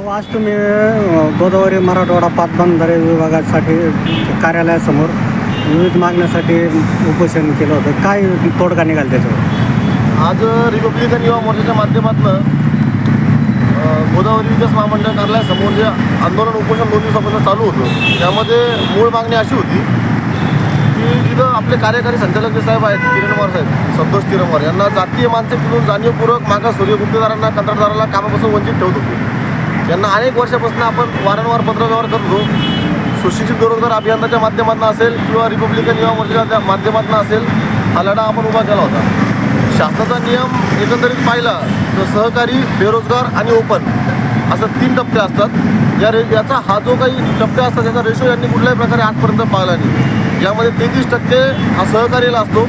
हो आज तुम्ही गोदावरी मराठवाडा पाटबंधारे विभागासाठी कार्यालयासमोर विविध मागण्यासाठी उपोषण केलं होतं. काय तोडगा निघाल त्याच्यावर? आज रिपब्लिकन युवा मोर्चाच्या माध्यमातून गोदावरी विकास महामंडळ कार्यालयासमोर जे आंदोलन उपोषण दोन दिवसापासून चालू होतं त्यामध्ये मूळ मागणी अशी होती की तिथं आपले कार्यकारी संचालक जे साहेब आहेत किरणवार साहेब संतोष किरणवार यांना जातीय मानसिकतेतून जाणीवपूर्वक मागास सूर्य गुप्तेदारांना कंत्राटदाराला कामापासून वंचित ठेवत होते. यांना अनेक वर्षापासून आपण वारंवार पत्रव्यवहार करतो सुशिक्षित बेरोजगार अभियानाच्या माध्यमातून असेल किंवा रिपब्लिकन युवा मोर्चाच्या माध्यमातून असेल हा लढा आपण उभा केला होता. शासनाचा नियम एकंदरीत पाहिला तर सहकारी बेरोजगार आणि ओपन असं तीन टप्पे असतात. या रे याचा हा जो काही टप्पे असतात त्याचा रेशो यांनी कुठल्याही प्रकारे आजपर्यंत पाहिला नाही. यामध्ये तेहतीस टक्के हा सहकारीला असतो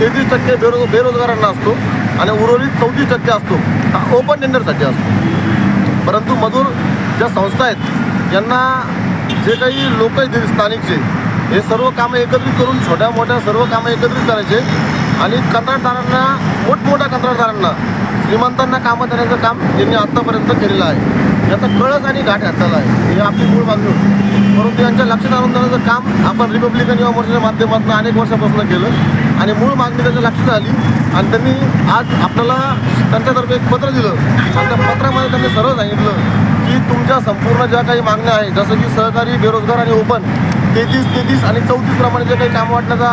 तेहतीस टक्के बेरोज बेरोजगारांना असतो आणि उर्वरित चौतीस टक्के असतो हा ओपन टेंडरसाठी असतो. परंतु मजूर ज्या संस्था आहेत यांना जे काही लोक आहेत स्थानिकचे हे सर्व कामं एकत्रित करून छोट्या मोठ्या सर्व कामं एकत्रित करायचे आणि कंत्राटदारांना मोठमोठ्या कंत्राटदारांना श्रीमंतांना कामं देण्याचं काम त्यांनी आत्तापर्यंत केलेलं आहे. याचा कळस आणि घाट घातलेला आहे. ही आपली मूळ मागणी होती परंतु यांच्या लक्षात आणून देण्याचं काम आपण रिपब्लिकन युवा मोर्चाच्या माध्यमातून अनेक वर्षापासून केलं. आणि मूळ मागणी त्यांच्या लक्षात आली. आणि त्यांनी आज आपल्याला त्यांच्यातर्फे एक पत्र दिलं. आणि त्या पत्रामध्ये त्यांनी सरळ सांगितलं की तुमच्या संपूर्ण ज्या काही मागण्या आहेत जसं की सहकारी बेरोजगार आणि ओपन तेहतीस तेहतीस आणि चौतीस प्रमाणे जे काही कामं वाटण्याचा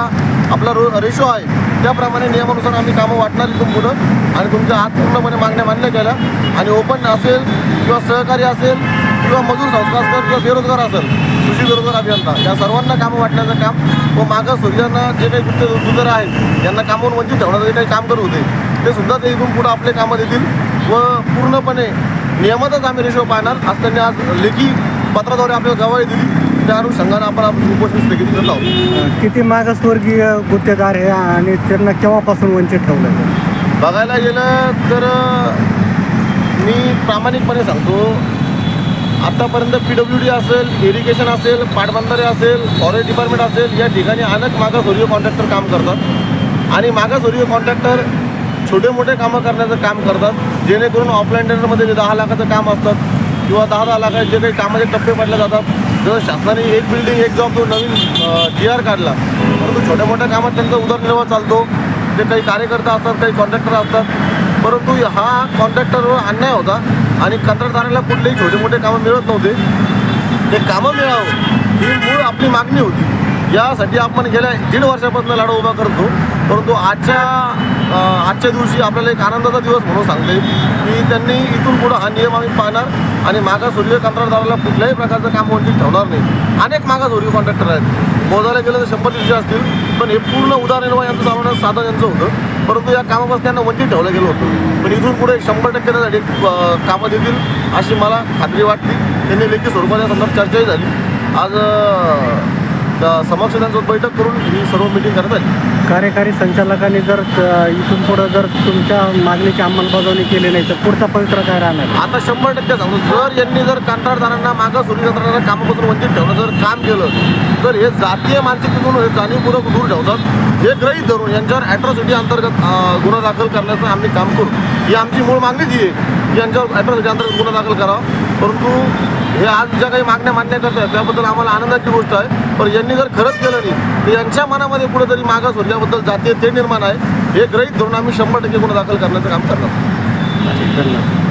आपला रो रेशो आहे त्याप्रमाणे नियमानुसार आम्ही कामं वाटणार इथून पुढं. आणि तुमच्या आत पूर्णपणे मागण्या मान्य केल्या. आणि ओपन असेल किंवा सहकारी असेल किंवा मजूर संस्कार किंवा बेरोजगार असेल सुशी बेरोजगार अभियंता या सर्वांना कामं वाटण्याचं काम व मागं सूर्यांना जे काही गुप्त गुजर आहेत यांना कामावून वंचित ठेवण्याचं जे काही काम करत होते ते सुद्धा ते इथून पुढं आपले कामं देतील व पूर्णपणे नियमातच आम्ही रेशो पाहणार. आज त्यांनी आज लेखी पत्राद्वारे आपल्याला गवाही दिली. त्या अनुषंगाने आपण आपलं उपोषण स्थगित करत आहोत. अ, किती मागासवर्गीय गुत्तेदार आहे आणि त्यांना केव्हापासून वंचित ठेवलं? बघायला गेलं तर मी प्रामाणिकपणे सांगतो आत्तापर्यंत पी डब्ल्यू डी असेल इरिगेशन असेल पाटबंधारे असेल फॉरेस्ट डिपार्टमेंट असेल या ठिकाणी अनेक मागासवर्गीय कॉन्ट्रॅक्टर काम करतात. आणि मागासवर्गीय कॉन्ट्रॅक्टर छोटे मोठे कामं करण्याचं काम करतात जेणेकरून ऑफलाईन टेंडरमध्ये जे दहा लाखाचं काम असतात किंवा दहा दहा लाखाचे जे काही कामाचे टप्पे पडले जातात जर शासनाने एक बिल्डिंग एक जॉब जो नवीन जी आर काढला परंतु छोट्या मोठ्या कामात त्यांचा उदरनिर्वाह चालतो. जे काही कार्यकर्ता असतात काही कॉन्ट्रॅक्टर असतात परंतु हा कॉन्ट्रॅक्टरवर अन्याय होता आणि कंत्राटदाराला कुठलेही छोटे मोठे कामं मिळत नव्हते. ते कामं मिळावं ही मूळ आपली मागणी होती. यासाठी आपण गेल्या दीड वर्षापासून लढा उभा करतो. परंतु आजच्या आजच्या दिवशी आपल्याला एक आनंदाचा दिवस म्हणून सांगते की त्यांनी इथून पुढं हा नियम आम्ही पाहणार आणि मागासवर्गीय कंत्राटदाराला कुठल्याही प्रकारचं काम वंचित ठेवणार नाही. अनेक मागासवर्गीय कॉन्ट्रॅक्टर आहेत. मोजायला गेलं तर शंभर दिवशी असतील. पण हे पूर्ण उदारनिर्वाह यांचं चालवण्याचं साधन यांचं होतं. परंतु या कामापासून त्यांना वंचित ठेवलं गेलं होतं. पण इथून पुढे शंभर टक्के त्यासाठी कामं देतील अशी मला खात्री वाटते त्यांनी लेखी स्वरूपाच्या संदर्भात चर्चाही झाली. आज समक्ष बैठक करून ही सर्व मिटिंग करत आली कार्यकारी संचालकांनी जर इथून पुढं जर तुमच्या मागणीची अंमलबजावणी केली नाही तर पुढचा पवित्र काय राहणार? आता शंभर टक्के सांगतो जर यांनी जर कंत्राटदारांना मागं सूर्यचंद्राला कामापासून वंचित ठेवणं जर काम केलं तर हे जातीय मानसिकतेतून हे जाणीवपूर्वक दूर ठेवतात. हे ग्रहित धरून यांच्यावर ॲट्रॉसिटी अंतर्गत गुन्हा दाखल करण्याचं आम्ही काम करू. ही आमची मूळ मागणीच ही आहे की यांच्यावर ॲट्रॉसिटी अंतर्गत गुन्हा दाखल करावा. परंतु हे आज ज्या काही मागण्या मान्य आहेत त्याबद्दल आम्हाला आनंदाची गोष्ट आहे. पण यांनी जर खरंच केलं नाही तर यांच्या मनामध्ये कुठेतरी मागास होल्याबद्दल जातीय ते निर्माण आहे. हे ग्रहित धरून आम्ही शंभर टक्के गुन्हा दाखल करण्याचं काम करणार धन्यवाद.